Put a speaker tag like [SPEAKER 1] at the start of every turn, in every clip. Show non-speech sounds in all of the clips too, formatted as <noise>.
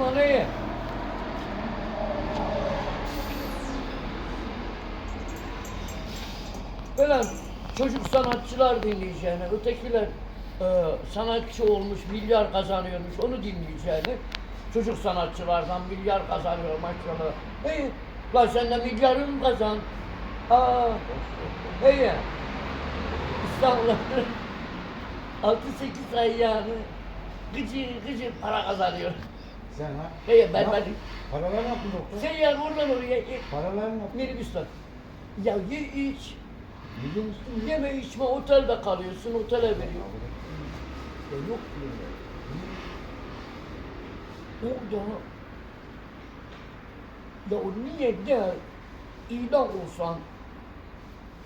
[SPEAKER 1] İyi. Böyle çocuk sanatçılar dinleyeceğini, ötekiler e, sanatçı olmuş, milyar kazanıyormuş, onu dinleyeceğini. Çocuk sanatçılardan milyar kazanıyor maşallah. İyi, lan sen de milyarını kazan. Aa, iyi. İstanbul'da <laughs> 6-8 ay yani gıcır gıcır para kazanıyor.
[SPEAKER 2] Sen ha?
[SPEAKER 1] İyi ben ben.
[SPEAKER 2] Paralar ne yaptın doktor?
[SPEAKER 1] Sen yani oradan oraya
[SPEAKER 2] Paralar ne yaptın?
[SPEAKER 1] minibüsten. Ya ye iç,
[SPEAKER 2] Biliyor musun?
[SPEAKER 1] yeme içme otelde kalıyorsun, otele veriyor. Ya yok diyor. Orada ya o niye de ilan olsan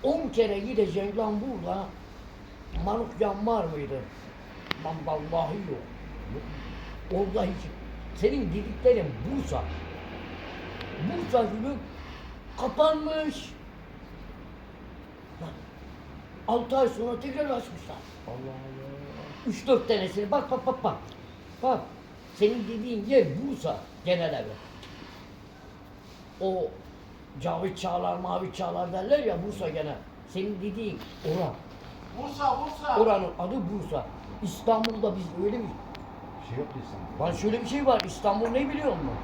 [SPEAKER 1] 10 kere gideceksin lan burada manuk yan var mıydı? Lan vallahi yok. Orada hiç. Senin dediklerin Bursa. Bursa gibi kapanmış. Bak, 6 ay sonra tekrar açmışlar.
[SPEAKER 2] Allah Allah.
[SPEAKER 1] Üç dört tanesini bak bak bak bak. Bak senin dediğin yer Bursa genel evi. O Cavit Çağlar, Mavi Çağlar derler ya Bursa gene. Senin dediğin oran.
[SPEAKER 3] Bursa, Bursa.
[SPEAKER 1] Oranın adı Bursa. İstanbul'da biz öyle mi?
[SPEAKER 2] Bir şey yok insan.
[SPEAKER 1] Lan şöyle bir şey var. İstanbul ne biliyor musun?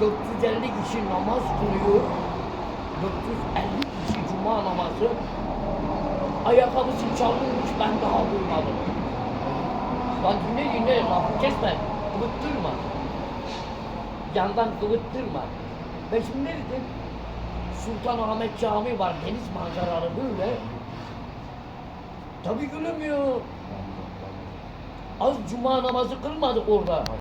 [SPEAKER 1] 450 kişi namaz kılıyor. 450 kişi cuma namazı. Ayakkabısı çalınmış ben daha duymadım. Lan dinle dinle lafı kesme. Kıvıttırma. Yandan kıvıttırma. Ben şimdi ne dedim? Sultanahmet Camii var deniz manzaralı böyle. Tabii gülümüyor. Az cuma namazı kılmadık orada.